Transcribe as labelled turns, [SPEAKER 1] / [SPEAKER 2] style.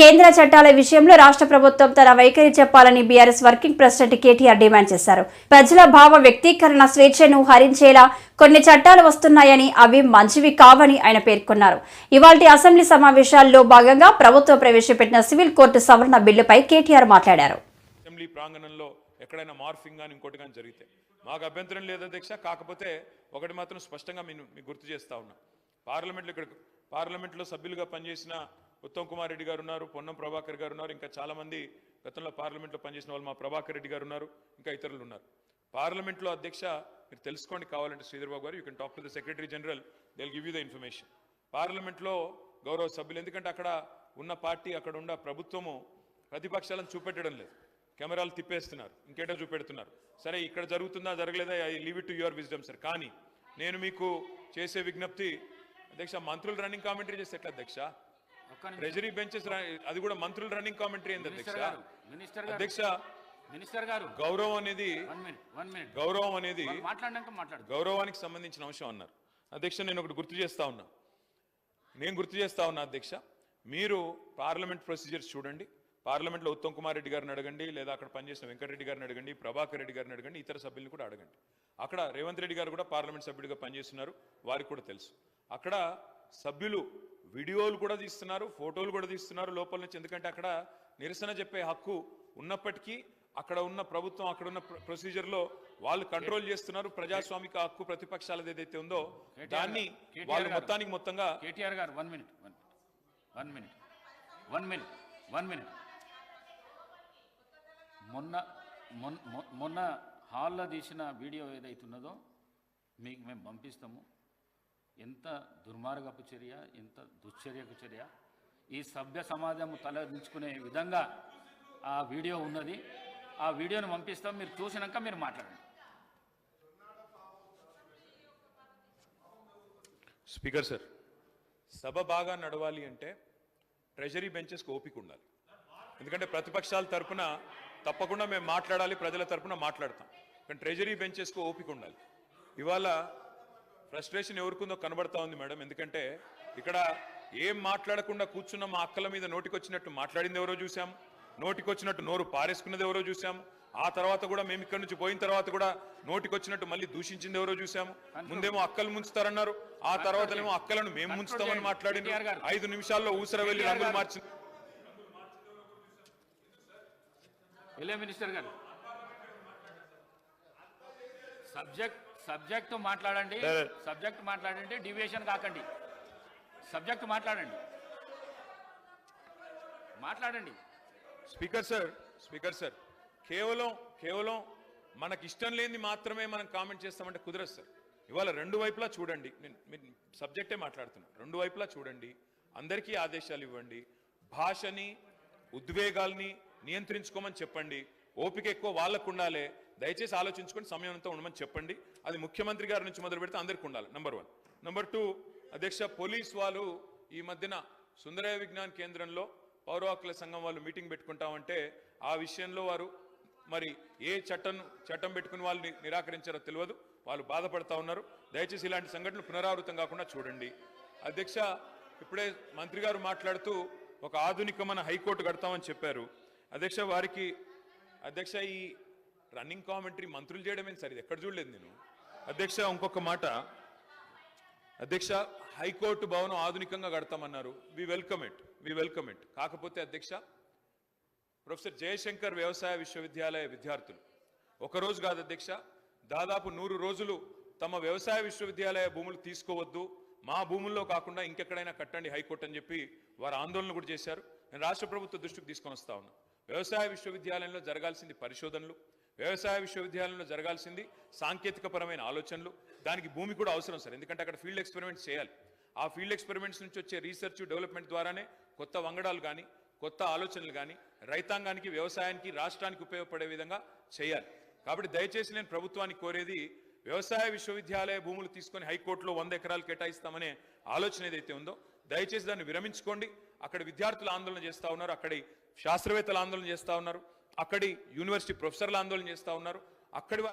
[SPEAKER 1] కేంద్ర చట్టాల విషయంలో రాష్ట్ర ప్రభుత్వం తన వైఖరి చెప్పాలని BRS working president KTR demand చేశారు. ప్రజల భావ వ్యక్తీకరణ స్వేచ్ఛను హరించేలా కొన్ని చట్టాలు వస్తున్నాయని అవి మంచివి కావని ఆయన పేర్కొన్నారు. ఇవాల్టి అసెంబ్లీ సమావేశాల్లో భాగంగా ప్రభుత్వం ప్రవేశపెట్టిన సివిల్ కోర్టు సవరణ బిల్లుపై కేటీఆర్ మాట్లాడారు.
[SPEAKER 2] అసెంబ్లీ ప్రాంగణంలో ఎక్కడైనా మార్ఫింగ్ కానీ ఇంకోటి కానీ జరిగితే మాకు అభ్యంతరం లేదు అధ్యక్ష. కాకపోతే ఒకటి మాత్రం స్పష్టంగా నేను మీకు గుర్తు చేస్తా ఉన్నా. పార్లమెంట్లో ఇక్కడ పార్లమెంట్లో సభ్యులుగా పనిచేసిన ఉత్తమ్ కుమార్ రెడ్డి గారు ఉన్నారు పొన్నం ప్రభాకర్ గారు ఉన్నారు ఇంకా చాలామంది గతంలో పార్లమెంట్లో పనిచేసిన వాళ్ళు మా ప్రభాకర్ రెడ్డి గారు ఉన్నారు ఇంకా ఇతరులు ఉన్నారు. పార్లమెంట్లో అధ్యక్ష మీరు తెలుసుకోండి కావాలంటే శ్రీధర్బాబు గారు you can talk to the secretary general they give you the information పార్లమెంట్లో గౌరవ సభ్యులు ఎందుకంటే అక్కడ ఉన్న పార్టీ అక్కడ ఉన్న ప్రభుత్వము ప్రతిపక్షాలను చూపెట్టడం లేదు. కెమెరాలు తిప్పేస్తున్నారు ఇంకేటో చూపెడుతున్నారు. సరే ఇక్కడ జరుగుతుందా జరగలేదా I leave it to your wisdom sir. కానీ నేను మీకు చేసే విజ్ఞప్తి అధ్యక్ష మంత్రులు రన్నింగ్ కామెంటరీ చేస్తే ఎట్లా అధ్యక్ష? ట్రెజరీ బెంచెస్ అది కూడా మంత్రులు రన్నింగ్ కామెంటరీ ఏంది అధ్యక్ష?
[SPEAKER 3] మినిస్టర్
[SPEAKER 2] అధ్యక్ష
[SPEAKER 3] మినిస్టర్ గారు.
[SPEAKER 2] గౌరవం అనేది గౌరవం అనేది
[SPEAKER 3] మాట్లాడినాక మాట్లాడు.
[SPEAKER 2] గౌరవానికి సంబంధించిన అంశం అన్నారు. అధ్యక్ష నేను ఒకటి గుర్తు చేస్తా ఉన్నా. నేను గుర్తు చేస్తా ఉన్నా అధ్యక్ష మీరు పార్లమెంట్ ప్రొసీజర్స్ చూడండి. పార్లమెంట్లో ఉత్తమ్ కుమార్ రెడ్డి గారిని అడగండి లేదా అక్కడ పనిచేసిన వెంకటరెడ్డి గారిని అడగండి ప్రభాకర్ రెడ్డి గారిని అడగండి ఇతర సభ్యుల్ని కూడా అడగండి. అక్కడ రేవంత్ రెడ్డి గారు కూడా పార్లమెంట్ సభ్యుడిగా పనిచేస్తున్నారు వారికి కూడా తెలుసు. అక్కడ సభ్యులు వీడియోలు కూడా తీస్తున్నారు ఫోటోలు కూడా తీస్తున్నారు లోపల నుంచి. ఎందుకంటే అక్కడ నిరసన చెప్పే హక్కు ఉన్నప్పటికీ అక్కడ ఉన్న ప్రభుత్వం అక్కడ ఉన్న ప్ర- ప్రొసీజర్లో వాళ్ళు కంట్రోల్ చేస్తున్నారు. ప్రజాస్వామిక హక్కు ప్రతిపక్షాలది ఏదైతే ఉందో దాన్ని వాళ్ళు. మొత్తానికి మొత్తంగా
[SPEAKER 3] కేటీఆర్ గారు one minute one minute one minute one minute మొన్న మొన్న మొన్న హాల్లో తీసిన వీడియో ఏదైతున్నదో మీకు మేము పంపిస్తాము. ఎంత దుర్మార్గపు చర్య ఎంత దుశ్చర్యకు చర్య. ఈ సభ్య సమాజం తలదించుకునే విధంగా ఆ వీడియో ఉన్నది. ఆ వీడియోను పంపిస్తాం. మీరు చూసినాక మీరు మాట్లాడండి.
[SPEAKER 2] స్పీకర్ సార్ సభ బాగా నడవాలి అంటే ట్రెజరీ బెంచెస్కి ఓపిక ఉండాలి. ఎందుకంటే ప్రతిపక్షాల తరఫున తప్పకుండా మేము మాట్లాడాలి ప్రజల తరపున మాట్లాడతాం. కానీ ట్రెజరీ బెంచెస్కి ఓపిక ఉండాలి. ఇవాళ ఫ్రస్ట్రేషన్ ఎవరికుందో కనబడతా ఉంది మేడం. ఎందుకంటే ఇక్కడ ఏం మాట్లాడకుండా కూర్చున్న మా అక్కల మీద నోటికొచ్చినట్టు మాట్లాడింది ఎవరో చూసాం నోటికొచ్చినట్టు నోరు పారేసుకున్నది ఎవరో చూసాం ఆ తర్వాత కూడా మేము ఇక్కడ నుంచి పోయిన తర్వాత కూడా నోటికొచ్చినట్టు మళ్ళీ దూషించింది ఎవరో చూసాము ముందేమో అక్కలు ముంచుతారన్నారు. ఆ తర్వాతనేమో అక్కలను మేము ముంచుతామని మాట్లాడింది. ఐదు నిమిషాల్లో ఊసర వెళ్ళి రంగులు. మార్చింది
[SPEAKER 3] మినిస్టర్ గారు. సబ్జెక్ట్ సబ్జెక్ట్ మాట్లాడండి. సబ్జెక్ట్ మాట్లాడండి డివియేషన్ కాకండి. సబ్జెక్ట్ మాట్లాడండి. మాట్లాడండి.
[SPEAKER 2] స్పీకర్ సార్ స్పీకర్ సార్ కేవలం కేవలం మనకి ఇష్టం లేనిది మాత్రమే మనం కామెంట్ చేస్తామంటే కుదరదు సార్. ఇవాళ రెండు వైపులా చూడండి. నేను మీరు సబ్జెక్టే మాట్లాడుతున్నా. రెండు వైపులా చూడండి. అందరికీ ఆదేశాలు ఇవ్వండి. భాషని ఉద్వేగాల్ని నియంత్రించుకోమని చెప్పండి. ఓపిక ఎక్కువ వాళ్ళకు ఉండాలి. దయచేసి ఆలోచించుకొని సమయంతో ఉండమని చెప్పండి. అది ముఖ్యమంత్రి గారి నుంచి మొదలు పెడితే అందరికీ ఉండాలి నెంబర్ వన్ నెంబర్ టూ అధ్యక్ష పోలీస్ వాళ్ళు ఈ మధ్యన సుందరయ్య విజ్ఞాన్ కేంద్రంలో పౌర హక్కుల సంఘం వాళ్ళు మీటింగ్ పెట్టుకుంటామంటే ఆ విషయంలో వారు మరి ఏ చట్టం చట్టం పెట్టుకుని వాళ్ళని నిరాకరించారో తెలియదు. వాళ్ళు బాధపడతా ఉన్నారు. దయచేసి ఇలాంటి సంఘటనలు పునరావృతం కాకుండా చూడండి. అధ్యక్ష ఇప్పుడే మంత్రి గారు మాట్లాడుతూ ఒక ఆధునికమైన హైకోర్టు కడతామని చెప్పారు. అధ్యక్ష వారికి అధ్యక్ష ఈ రన్నింగ్ కామెంటరీ మంత్రులు చేయడమే సార్? ఇది ఎక్కడ చూడలేదు నేను. అధ్యక్ష ఇంకొక మాట. అధ్యక్ష హైకోర్టు భవనం ఆధునికంగా కడతామన్నారు. We welcome it we welcome it కాకపోతే అధ్యక్ష ప్రొఫెసర్ జయశంకర్ వ్యవసాయ విశ్వవిద్యాలయ విద్యార్థులు. ఒకరోజు కాదు అధ్యక్ష దాదాపు నూరు రోజులు తమ వ్యవసాయ విశ్వవిద్యాలయ భూములు తీసుకోవద్దు. మా భూముల్లో కాకుండా ఇంకెక్కడైనా కట్టండి హైకోర్టు అని చెప్పి వారు ఆందోళన కూడా చేశారు. నేను రాష్ట్ర ప్రభుత్వ దృష్టికి తీసుకొని వస్తా ఉన్నా. వ్యవసాయ విశ్వవిద్యాలయంలో జరగాల్సింది పరిశోధనలు. వ్యవసాయ విశ్వవిద్యాలయంలో జరగాల్సింది సాంకేతికపరమైన ఆలోచనలు. దానికి భూమి కూడా అవసరం సార్. ఎందుకంటే అక్కడ ఫీల్డ్ ఎక్స్పెరిమెంట్స్ చేయాలి. ఆ ఫీల్డ్ ఎక్స్పెరిమెంట్స్ నుంచి వచ్చే రీసెర్చ్ డెవలప్మెంట్ ద్వారానే కొత్త వంగడాలు కానీ కొత్త ఆలోచనలు కానీ రైతాంగానికి వ్యవసాయానికి రాష్ట్రానికి ఉపయోగపడే విధంగా చేయాలి. కాబట్టి దయచేసి నేను ప్రభుత్వానికి కోరేది వ్యవసాయ విశ్వవిద్యాలయ భూములు తీసుకొని హైకోర్టులో వంద ఎకరాలు కేటాయిస్తామనే ఆలోచన ఏదైతే ఉందో దయచేసి దాన్ని విరమించుకోండి. అక్కడ విద్యార్థులు ఆందోళన చేస్తా ఉన్నారు. అక్కడి శాస్త్రవేత్తలు ఆందోళన చేస్తూ ఉన్నారు. అక్కడి యూనివర్సిటీ ప్రొఫెసర్లు ఆందోళన చేస్తా ఉన్నారు. అక్కడి